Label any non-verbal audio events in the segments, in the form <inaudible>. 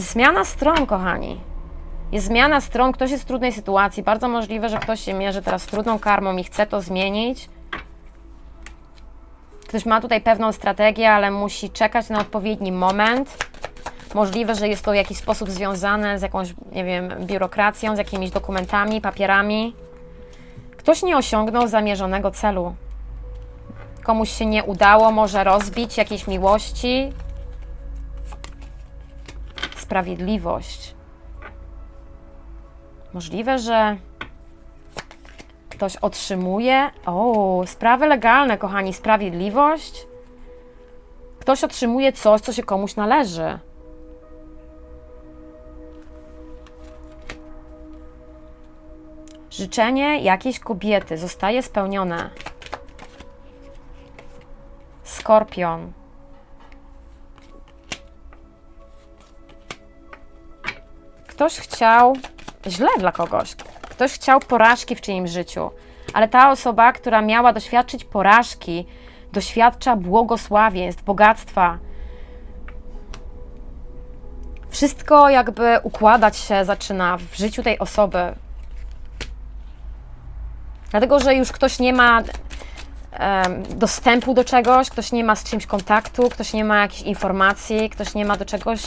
Zmiana stron, kochani. Jest zmiana stron, ktoś jest w trudnej sytuacji. Bardzo możliwe, że ktoś się mierzy teraz z trudną karmą i chce to zmienić. Ktoś ma tutaj pewną strategię, ale musi czekać na odpowiedni moment. Możliwe, że jest to w jakiś sposób związane z jakąś, nie wiem, biurokracją, z jakimiś dokumentami, papierami. Ktoś nie osiągnął zamierzonego celu. Komuś się nie udało, może rozbić jakieś miłości. Sprawiedliwość. Możliwe, że ktoś otrzymuje. O, sprawy legalne, kochani, sprawiedliwość. Ktoś otrzymuje coś, co się komuś należy. Życzenie jakiejś kobiety zostaje spełnione. Skorpion. Ktoś chciał źle dla kogoś. Ktoś chciał porażki w czyimś życiu, ale ta osoba, która miała doświadczyć porażki, doświadcza błogosławieństw, bogactwa. Wszystko jakby układać się zaczyna w życiu tej osoby. Dlatego, że już ktoś nie ma dostępu do czegoś, ktoś nie ma z czymś kontaktu, ktoś nie ma jakichś informacji, ktoś nie ma do czegoś.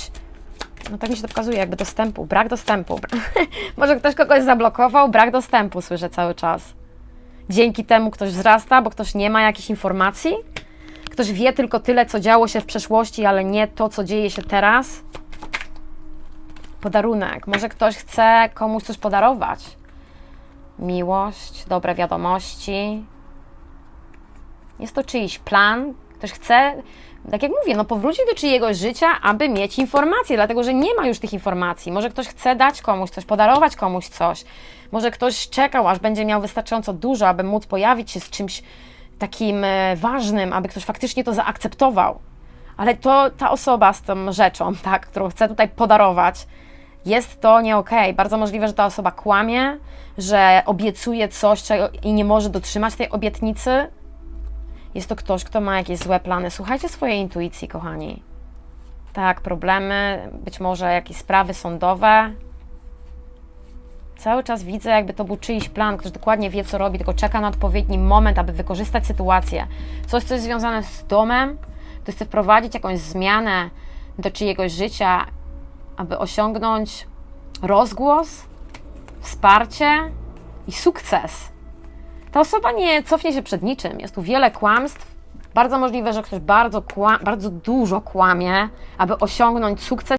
No tak mi się to pokazuje, jakby dostępu, brak dostępu. <laughs> Może ktoś kogoś zablokował, brak dostępu, słyszę cały czas. Dzięki temu ktoś wzrasta, bo ktoś nie ma jakichś informacji. Ktoś wie tylko tyle, co działo się w przeszłości, ale nie to, co dzieje się teraz. Podarunek. Może ktoś chce komuś coś podarować. Miłość, dobre wiadomości. Jest to czyjś plan. Ktoś chce, tak jak mówię, no powrócić do czyjegoś życia, aby mieć informacje, dlatego że nie ma już tych informacji. Może ktoś chce dać komuś coś, podarować komuś coś. Może ktoś czekał, aż będzie miał wystarczająco dużo, aby móc pojawić się z czymś takim e, ważnym, aby ktoś faktycznie to zaakceptował. Ale to ta osoba z tą rzeczą, <laughs> tak, którą chce tutaj podarować, jest to nie okej. Bardzo możliwe, że ta osoba kłamie, że obiecuje coś i nie może dotrzymać tej obietnicy. Jest to ktoś, kto ma jakieś złe plany. Słuchajcie swojej intuicji, kochani. Tak, problemy, być może jakieś sprawy sądowe. Cały czas widzę, jakby to był czyjś plan, ktoś dokładnie wie, co robi, tylko czeka na odpowiedni moment, aby wykorzystać sytuację. Coś, co jest związane z domem, ktoś chce wprowadzić jakąś zmianę do czyjegoś życia, aby osiągnąć rozgłos, wsparcie i sukces. Ta osoba nie cofnie się przed niczym. Jest tu wiele kłamstw. Bardzo możliwe, że ktoś bardzo, kła- bardzo dużo kłamie, aby osiągnąć sukces